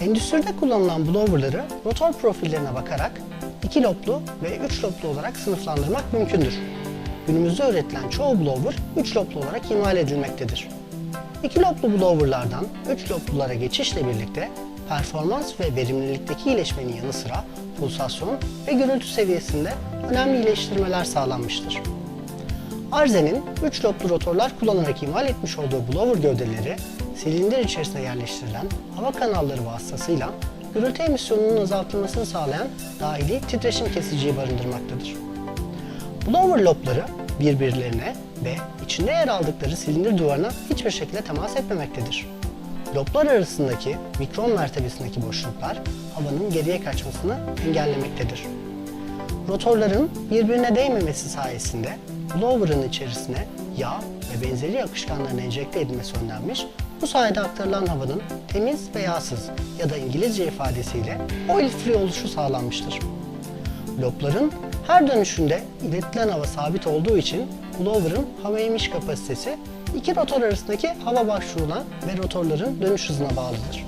Endüstride kullanılan blowerları rotor profillerine bakarak iki loblu ve üç loblu olarak sınıflandırmak mümkündür. Günümüzde üretilen çoğu blower üç loblu olarak imal edilmektedir. İki loblu blowerlardan üç loblulara geçişle birlikte performans ve verimlilikteki iyileşmenin yanı sıra pulsasyon ve gürültü seviyesinde önemli iyileştirmeler sağlanmıştır. Arzen'in 3 loblu rotorlar kullanarak imal etmiş olduğu blower gövdeleri silindir içerisine yerleştirilen hava kanalları vasıtasıyla gürültü emisyonunun azaltılmasını sağlayan dahili titreşim kesiciyi barındırmaktadır. Blower lobları birbirlerine ve içinde yer aldıkları silindir duvarına hiçbir şekilde temas etmemektedir. Loblar arasındaki mikron mertebesindeki boşluklar havanın geriye kaçmasını engellemektedir. Rotorların birbirine değmemesi sayesinde blower'ın içerisine yağ ve benzeri akışkanların enjekte edilmesi önlenmiş, bu sayede aktarılan havanın temiz ve yağsız ya da İngilizce ifadesiyle oil free oluşu sağlanmıştır. Lobların her dönüşünde iletilen hava sabit olduğu için blower'ın hava emiş kapasitesi iki rotor arasındaki hava başvurulan ve rotorların dönüş hızına bağlıdır.